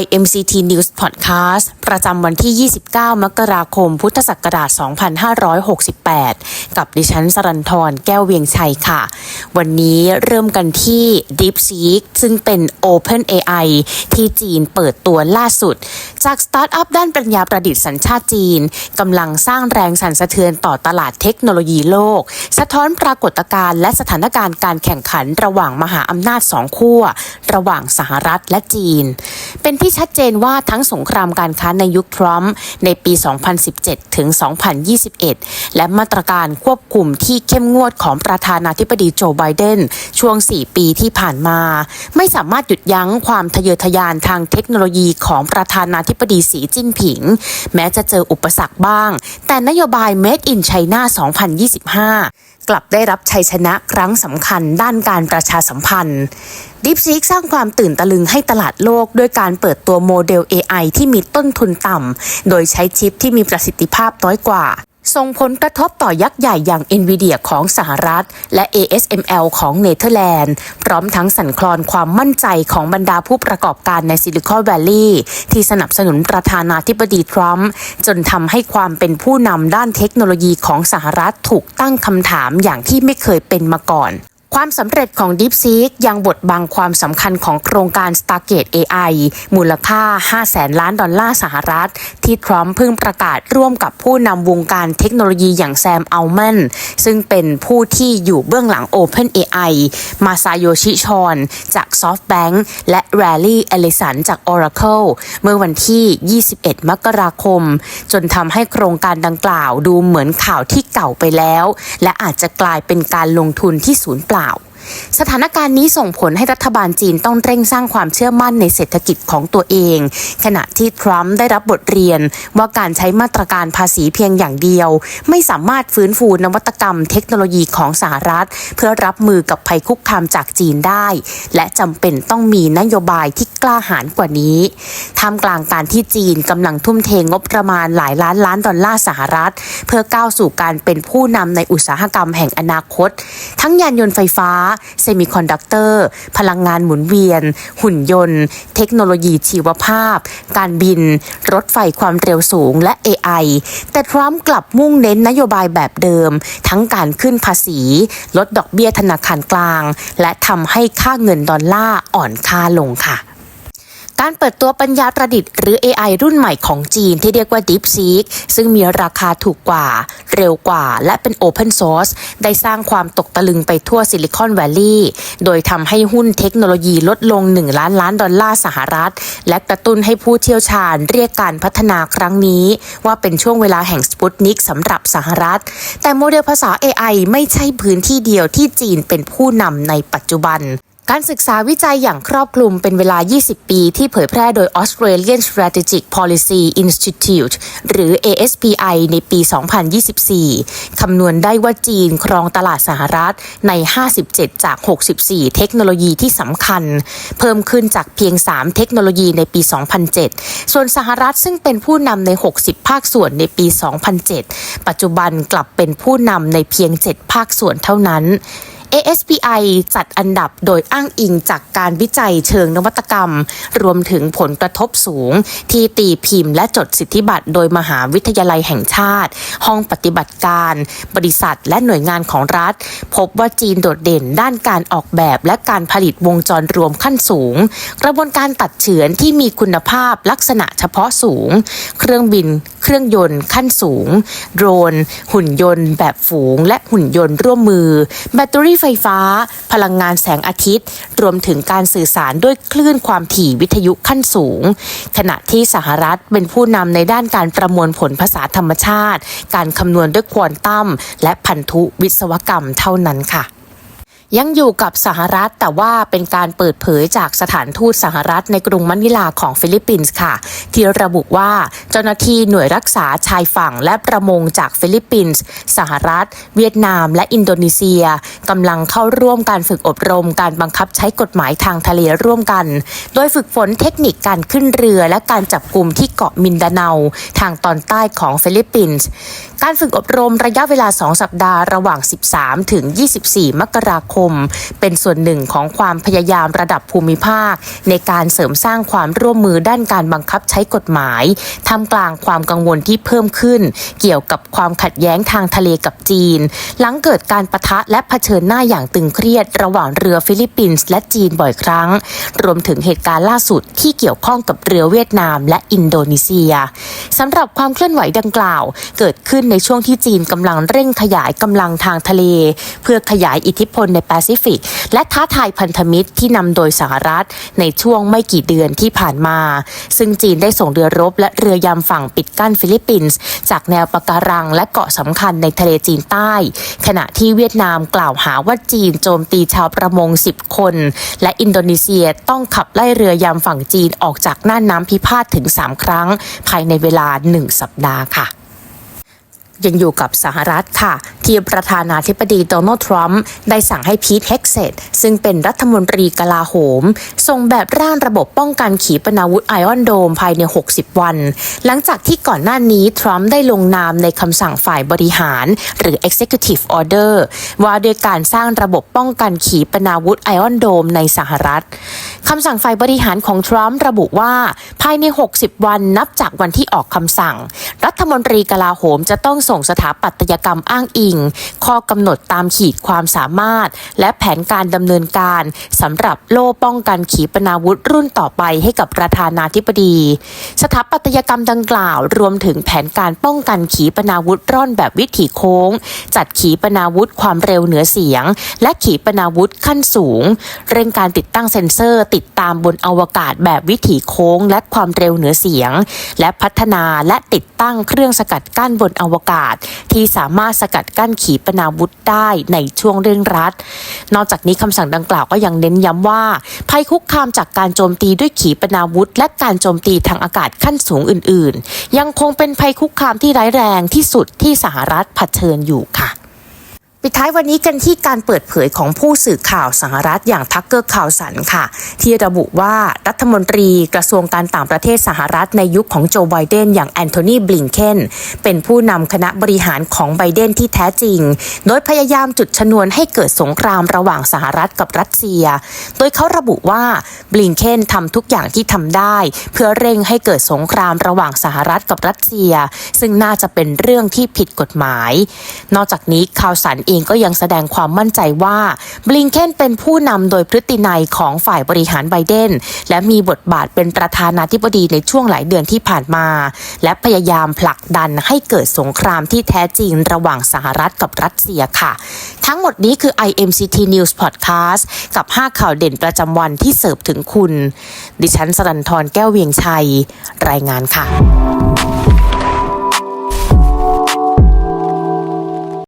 IMCT News Podcast ประจำวันที่ 29 มกราคม พุทธศักราช 2568 กับดิฉันสรันทรแก้วเวียงชัยค่ะ วันนี้เริ่มกันที่ DeepSeek ซึ่งเป็น Open AI ที่จีนเปิดตัวล่าสุด จากสตาร์ทอัพด้านปัญญาประดิษฐ์สัญชาติจีนกำลังสร้างแรงสั่นสะเทือนต่อตลาดเทคโนโลยีโลก สะท้อนปรากฏการณ์และสถานการณ์การแข่งขันระหว่างมหาอำนาจสองขั้วระหว่างสหรัฐและจีน เป็นที่ชัดเจนว่าทั้งสงครามการค้าในยุคทรัมป์ในปี 2017 ถึง 2021 และมาตรการควบคุมที่เข้มงวดของประธานาธิบดีโจไบเดนช่วง 4 ปีที่ผ่านมา ไม่สามารถหยุดยั้งความทะเยอทะยานทางเทคโนโลยีของประธานาธิบดีสีจิ้นผิง แม้จะเจออุปสรรคบ้าง แต่นโยบาย Made in China 2025 กลับได้รับชัยชนะครั้งสำคัญด้านการประชาสัมพันธ์ DeepSeek สร้างความตื่นตะลึงให้ตลาดโลกด้วยการเปิดตัวโมเดล AI ที่มีต้นทุนต่ำ โดยใช้ชิปที่มีประสิทธิภาพน้อยกว่า ส่งผลกระทบต่อยักษ์ใหญ่อย่าง NVIDIA ของสหรัฐ และ ASML ของเนเธอร์แลนด์ พร้อมทั้งสั่นคลอนความมั่นใจของบรรดาผู้ประกอบการในซิลิคอนแวลลีย์ที่สนับสนุนประธานาธิบดีทรัมป์จนทำให้ความเป็นผู้นำด้านเทคโนโลยีของสหรัฐถูกตั้งคำถามอย่างที่ไม่เคยเป็นมาก่อน ความสำเร็จของ DeepSeek ยังบดบังความสำคัญของโครงการ Stargate AI มูลค่า5แสนล้านดอลลาร์สหรัฐ ที่ทรัมป์เพิ่งประกาศร่วมกับผู้นำวงการเทคโนโลยีอย่างแซมอัลแมนซึ่งเป็นผู้ที่อยู่เบื้องหลัง Open AI มาซาโยชิชอน จาก SoftBank และ Rally Ellison จาก Oracle เมื่อวันที่ 21 มกราคม จนทำให้โครงการดังกล่าวดูเหมือนข่าวที่เก่าไปแล้ว และอาจจะกลายเป็นการลงทุนที่ศูนย์เปล่า สถานการณ์นี้ส่งผลให้รัฐบาลจีนต้องเร่งสร้างความเชื่อมั่นในเศรษฐกิจของตัวเอง ขณะที่ทรัมป์ได้รับบทเรียนว่าการใช้มาตรการภาษีเพียงอย่างเดียว ไม่สามารถฟื้นฟูนวัตกรรมเทคโนโลยีของสหรัฐ เพื่อรับมือกับภัยคุกคามจากจีนได้ และจำเป็นต้องมีนโยบายที่กล้าหาญกว่านี้ท่ามกลางการที่จีนกำลังทุ่มเทงบประมาณหลายล้านล้านดอลลาร์สหรัฐ เพื่อก้าวสู่การเป็นผู้นำในอุตสาหกรรมแห่งอนาคต ทั้งยานยนต์ไฟฟ้าเซมิคอนดักเตอร์ พลังงานหมุนเวียน หุ่นยนต์ เทคโนโลยีชีวภาพ การบิน รถไฟความเร็วสูงและ AI แต่ทรัมป์กลับมุ่งเน้นนโยบายแบบเดิม ทั้งการขึ้นภาษี ลดดอกเบี้ยธนาคารกลาง และทำให้ค่าเงินดอลลาร์อ่อนค่าลงค่ะ การเปิดตัวปัญญาประดิษฐ์หรือ AI รุ่นใหม่ของจีนที่เรียกว่า DeepSeek ซึ่งมีราคาถูกกว่า เร็วกว่า และเป็น Open Source ได้สร้างความตกตะลึงไปทั่วซิลิคอนแวลลีย์โดยทำให้หุ้นเทคโนโลยีลดลง 1 ล้านล้านดอลลาร์สหรัฐ และกระตุ้นให้ผู้เชี่ยวชาญเรียกการพัฒนาครั้งนี้ ว่าเป็นช่วงเวลาแห่งสปุตนิกสำหรับสหรัฐ แต่โมเดลภาษา AI ไม่ใช่พื้นที่เดียวที่จีนเป็นผู้นำในปัจจุบัน การศึกษาวิจัยอย่างครอบคลุมเป็นเวลา 20 ปี ที่เผยแพร่โดย Australian Strategic Policy Institute หรือ ASPI ในปี 2024 คำนวณได้ว่าจีนครองตลาดสหรัฐใน 57 จาก 64 เทคโนโลยีที่สำคัญ เพิ่มขึ้นจากเพียง 3 เทคโนโลยีในปี 2007 ส่วนสหรัฐซึ่งเป็นผู้นำใน 60 ภาคส่วนในปี 2007 ปัจจุบันกลับเป็นผู้นำในเพียง 7 ภาคส่วนเท่านั้น ASPI จัดอันดับโดยอ้างอิงจากการวิจัยเชิงนวัตกรรม รวมถึงผลกระทบสูง ที่ตีพิมพ์และจดสิทธิบัตรโดยมหาวิทยาลัยแห่งชาติ ห้องปฏิบัติการ บริษัทและหน่วยงานของรัฐ พบว่าจีนโดดเด่นด้านการออกแบบและการผลิตวงจรรวมขั้นสูง กระบวนการตัดเฉือนที่มีคุณภาพลักษณะเฉพาะสูง เครื่องบินเครื่องยนต์ขั้นสูง โดรน หุ่นยนต์ แบบฝูง และหุ่นยนต์ร่วมมือ แบตเตอรี่ไฟฟ้า พลังงานแสงอาทิตย์ รวมถึงการสื่อสารด้วยคลื่นความถี่วิทยุขั้นสูง ขณะที่สหรัฐเป็นผู้นำในด้านการประมวลผลภาษาธรรมชาติ การคำนวณด้วยควอนตัมและพันธุวิศวกรรมเท่านั้นค่ะ ยังอยู่กับสหรัฐแต่ว่าเป็นการเปิดเผยจากสถานทูตสหรัฐในกรุงมะนิลาของฟิลิปปินส์ค่ะ ที่ระบุว่าเจ้าหน้าที่หน่วยรักษาชายฝั่งและประมงจากฟิลิปปินส์สหรัฐ เวียดนาม และอินโดนีเซียกำลังเข้าร่วมการฝึกอบรมการบังคับใช้กฎหมายทางทะเลร่วมกัน โดยฝึกฝนเทคนิคการขึ้นเรือและการจับกลุ่มที่เกาะมินดาเนาทางตอนใต้ของฟิลิปปินส์ การฝึกอบรมระยะเวลา 2 สัปดาห์ระหว่าง 13 ถึง 24 มกราคม เป็นส่วนหนึ่งของความพยายามระดับภูมิภาค ในการเสริมสร้างความร่วมมือด้านการบังคับใช้กฎหมายท่ามกลางความกังวลที่เพิ่มขึ้น เกี่ยวกับความขัดแย้งทางทะเลกับจีน หลังเกิดการประทะและเผชิญหน้าอย่างตึงเครียดระหว่างเรือฟิลิปปินส์และจีนบ่อยครั้ง รวมถึงเหตุการณ์ล่าสุดที่เกี่ยวข้องกับเรือเวียดนามและอินโดนีเซียสำหรับความเคลื่อนไหวดังกล่าว เกิดขึ้นในช่วงที่จีนกำลังเร่งขยายกำลังทางทะเล เพื่อขยายอิทธิพลในแปซิฟิก และท้าทายพันธมิตรที่นำโดยสหรัฐ ในช่วงไม่กี่เดือนที่ผ่านมา ซึ่งจีนได้ส่งเรือรบและเรือยำฝั่งปิดกั้นฟิลิปปินส์จากแนวปะการังและเกาะสำคัญในทะเลจีนใต้ ขณะที่เวียดนามกล่าวหาว่าจีนโจมตีชาวประมง 10 คน และอินโดนีเซียต้องขับไล่เรือยำฝั่งจีนออกจากน่านน้ำพิพาทถึง 3 ครั้ง ภายในเวลา 1 สัปดาห์ค่ะ ยังอยู่กับสหรัฐค่ะที่ประธานาธิบดีโดนัลด์ทรัมป์ได้สั่งให้พีทเฮกเซตซึ่งเป็นรัฐมนตรีกลาโหม ส่งแบบร่างระบบป้องกันขีปนาวุธไอออนโดมภายใน 60 วัน หลังจากที่ก่อนหน้านี้ทรัมป์ได้ลงนามในคำสั่งฝ่ายบริหาร หรือ Executive Order ว่าด้วยการสร้างระบบป้องกันขีปนาวุธไอออนโดมในสหรัฐคำสั่งฝ่ายบริหารของทรัมป์ระบุว่าภายใน 60 วันนับจากวันที่ออกคำสั่ง รัฐมนตรีกลาโหมจะต้องส่งสถาปัตยกรรมอ้างอิงข้อกำหนดตามขีดความสามารถ และแผนการดำเนินการสำหรับโล่ป้องกันขีปนาวุธรุ่นต่อไปให้กับประธานาธิบดี สถาปัตยกรรมดังกล่าว รวมถึงแผนการป้องกันขีปนาวุธร่อนแบบวิถีโค้ง จัดขีปนาวุธความเร็วเหนือเสียง และขีปนาวุธขั้นสูง เร่งการติดตั้งเซ็นเซอร์ติดตามบนอวกาศแบบวิถีโค้ง และความเร็วเหนือเสียง และพัฒนาและติดตั้งเครื่องสกัดกั้นบนอวกาศ ที่สามารถสกัดกั้นขีปนาวุธได้ในช่วงเร่งรัด นอกจากนี้คำสั่งดังกล่าวก็ยังเน้นย้ำว่า ภัยคุกคามจากการโจมตีด้วยขีปนาวุธ และการโจมตีทางอากาศขั้นสูงอื่น ๆ ยังคงเป็นภัยคุกคามที่ร้ายแรงที่สุดที่สหรัฐเผชิญอยู่ค่ะ ปิดท้ายวันนี้กันที่การเปิดเผยของผู้สื่อข่าวสหรัฐอย่างทักเกอร์ข่าวสันค่ะ ที่ระบุว่ารัฐมนตรีกระทรวงการต่างประเทศสหรัฐในยุคของโจไบเดนอย่างแอนโทนีบลิงเคนเป็นผู้นำคณะบริหารของไบเดนที่แท้จริง โดยพยายามจุดชนวนให้เกิดสงครามระหว่างสหรัฐกับรัสเซีย โดยเขาระบุว่าบลิงเคนทำทุกอย่างที่ทำได้ เพื่อเร่งให้เกิดสงครามระหว่างสหรัฐกับรัสเซีย ซึ่งน่าจะเป็นเรื่องที่ผิดกฎหมาย นอกจากนี้ข่าวสารเองก็ยังแสดงความมั่นใจว่าบลิงเคนเป็นผู้นำโดยพฤตินัยของฝ่ายบริหารไบเดน และมีบทบาทเป็นประธานาธิบดีในช่วงหลายเดือนที่ผ่านมา และพยายามผลักดันให้เกิดสงครามที่แท้จริงระหว่างสหรัฐกับรัสเซียค่ะ ทั้งหมดนี้คือ IMCT News Podcast กับ 5 ข่าวเด่นประจำวันที่เสิร์ฟถึงคุณ ดิฉันสรันทรแก้วเวียงชัย รายงานค่ะ